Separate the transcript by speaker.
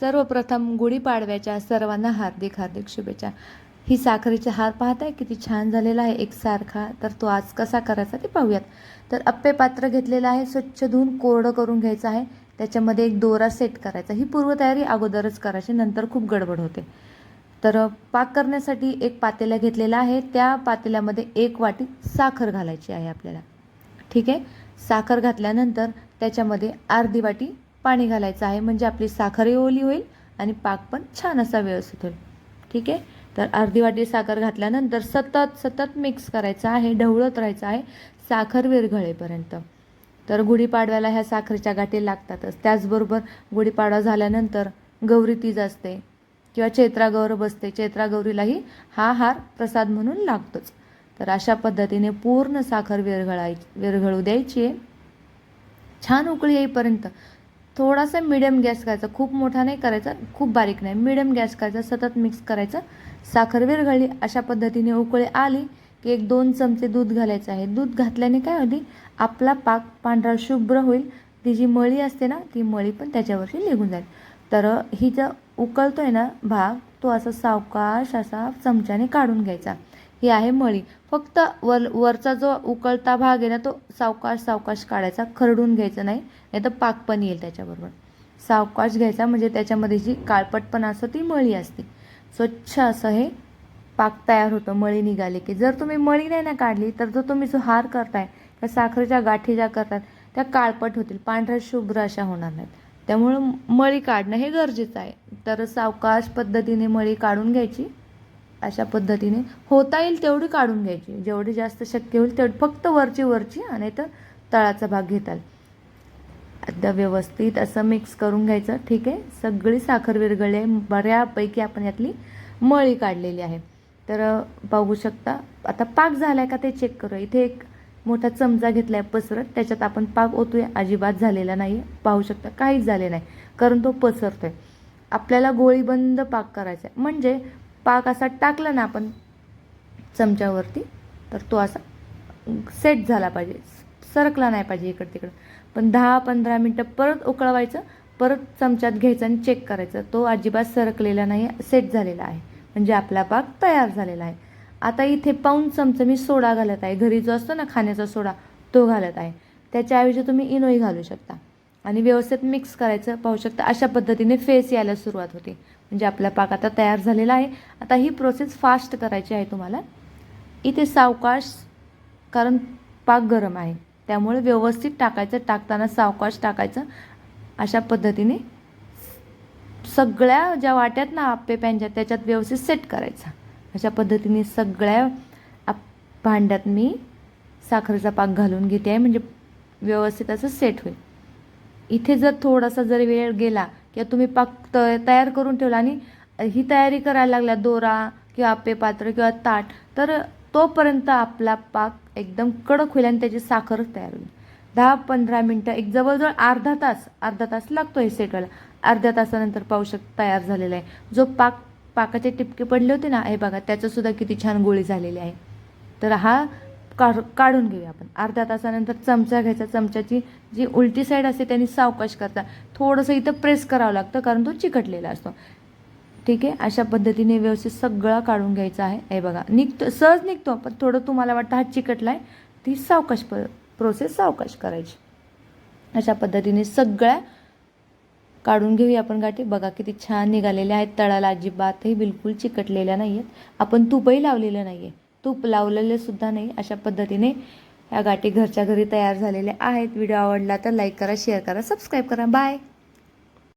Speaker 1: सर्वप्रथम गुढीपाडव्याच्या सर्वांना हार्दिक हार्दिक शुभेच्छा. ही साखरेचा हार पाहत आहे किती छान झालेला आहे एकसारखा तर तो आज कसा करायचा ते पाहूयात. तर अप्पे पात्र घेतलेलं आहे स्वच्छ धुवून कोरडं करून घ्यायचं आहे. त्याच्यामध्ये एक दोरा सेट करायचा. ही पूर्वतयारी अगोदरच करायची नंतर खूप गडबड होते. तर पाक करण्यासाठी एक पातेला घेतलेला आहे. त्या पातेल्यामध्ये एक वाटी साखर घालायची आहे आपल्याला. ठीक आहे? साखर घातल्यानंतर त्याच्यामध्ये अर्धी वाटी पाणी घालायचं आहे. म्हणजे आपली साखरही ओली होईल आणि पाक पण छान असा व्यवस्थित होईल. ठीक आहे? तर अर्धी वाटी साखर घातल्यानंतर सतत सतत मिक्स करायचं आहे. ढवळत राहायचं आहे. साखर विरघळेपर्यंत. तर गुढीपाडव्याला ह्या साखरेच्या गाठी लागतातच. त्याचबरोबर गुढीपाडवा झाल्यानंतर गौरी तीज असते किंवा चैत्रागौर बसते. चैत्रागौरीलाही हा हार प्रसाद म्हणून लागतोच. तर अशा पद्धतीने पूर्ण साखर विरघळाय विरघळू द्यायची आहे. छान उकळी येईपर्यंत थोडासा मिडियम गॅस करायचा खूप मोठा नाही करायचा खूप बारीक नाही. मिडियम गॅस करायचा सतत मिक्स करायचं. साखर विरघळली अशा पद्धतीने उकळी आली की एक दोन चमचे दूध घालायचं आहे. दूध घातल्याने काय होती आपला पाक पांढरा शुभ्र होईल. ती जी मळी असते ना ती मळी पण त्याच्यावरची निघून जाईल. तर ही जर उकळतोय ना भाग तो असा सावकाश असा चमच्याने काढून घ्यायचा. ही आहे मळी. फक्त वर वरचा जो उकळता भाग आहे ना तो सावकाश सावकाश काढायचा. खरडून घ्यायचं नाही. नाही तर पाक पण येईल त्याच्याबरोबर. सावकाश घ्यायचा म्हणजे त्याच्यामध्ये जी काळपटपणा असतो ती मळी असते. स्वच्छ असं हे पाक तयार होतं. मळी निघाली की जर तुम्ही मळी नाही ना काढली तर जो तुम्ही जो हार करताय त्या साखरेच्या गाठी ज्या करतात त्या काळपट होतील. पांढऱ्या शुभ्र अशा होणार नाहीत. त्यामुळं मळी काढणं हे गरजेचं आहे. तर सावकाश पद्धतीने मळी काढून घ्यायची. अशा पद्धतीने होता येईल तेवढी काढून घ्यायची. जेवढी जास्त शक्य होईल तेवढी फक्त वरची वरची आणि तर तळाचा भाग घेताल. एकदा व्यवस्थित असं मिक्स करून घ्यायचं. ठीक आहे? सगळी साखर विरघळली आहे. बऱ्यापैकी आपण यातली मळी काढलेली आहे. तर पाहू शकता. आता पाक झाला आहे का ते चेक करूया. इथे एक मोठा चमचा घेतला आहे पसरत त्याच्यात आपण पाक ओतूया. अजिबात झालेला नाही आहे पाहू शकता काहीच झाले नाही. कारण तो पसरतो आहे आपल्याला गोळीबंद पाक करायचा आहे. म्हणजे पाक असा टाकला ना आपण चमच्यावरती तर तो असा सेट झाला पाहिजे. सरकला नाही पाहिजे इकडं तिकडं पण दहा पंधरा मिनटं परत उकळवायचं परत चमच्यात घ्यायचं आणि चेक करायचं. तो अजिबात सरकलेला नाही सेट झालेला आहे. म्हणजे आपला पाक तयार झालेला आहे. आता इथे पाऊन चमचा मी सोडा घालत आहे. घरी जो असतो ना खाण्याचा सोडा तो घालत आहे. त्याच्याऐवजी तुम्ही इनोई घालू शकता. आणि व्यवस्थित मिक्स करायचं. पाहू शकता अशा पद्धतीने फेस यायला सुरुवात होते. म्हणजे आपला पाक आता तयार झालेला आहे. आता ही प्रोसेस फास्ट करायची आहे तुम्हाला. इथे सावकाश कारण पाक गरम आहे. त्यामुळे व्यवस्थित टाकायचं. टाकताना सावकाश टाकायचं. अशा पद्धतीने सगळ्या ज्या वाट्यात ना आप्पे पॅनच्या त्याच्यात व्यवस्थित सेट करायचा. अशा पद्धतीने सगळ्या आप भांड्यात मी साखरेचा पाक घालून घेते आहे. म्हणजे व्यवस्थित असं सेट होईल. इथे जर थोडासा जर वेळ गेला किंवा तुम्ही पाक त तयार करून ठेवला आणि ही तयारी करायला लागल्या दोरा किंवा आपे पात्र किंवा ताट तर तोपर्यंत आपला पाक एकदम कडक होईल आणि त्याची साखर तयार होईल. दहा पंधरा मिनटं एक जवळजवळ अर्धा तास अर्धा तास लागतो हे सेट व्हायला अर्ध्या तासानंतर पाहू शक तयार झालेला आहे. जो पाक पाकाचे टिपके पडले होते ना हे बघा त्याचंसुद्धा किती छान गोळी झालेली आहे. तर हा काढ काढून घेऊया आपण. अर्ध्या तासानंतर चमचा घ्यायचा. चमच्याची जी उलटी साईड असते त्यांनी सावकाश करता. थोडंसं इथं प्रेस करावं लागतं कारण तो चिकटलेला असतो. ठीक आहे? अशा पद्धतीने व्यवस्थित सगळा काढून घ्यायचा आहे. हे बघा निघतो सहज निघतो पण थोडं तुम्हाला वाटतं हा चिकटला आहे ती सावकाश प प्रोसेस सावकाश करायची. अशा पद्धतीने सगळ्या काढून घेऊया आपण गाठी. बघा किती छान निघालेल्या आहेत. तळाला अजिबातही बिलकुल चिकटलेल्या नाही आहेत आपण तूपही लावलेलं नाही आहे तूप लावलेलंसुद्धा नाही. अशा पद्धतीने या गाठी घरच्या घरी तयार झालेल्या आहेत. व्हिडिओ आवडला तर लाईक करा शेअर करा सबस्क्राईब करा. बाय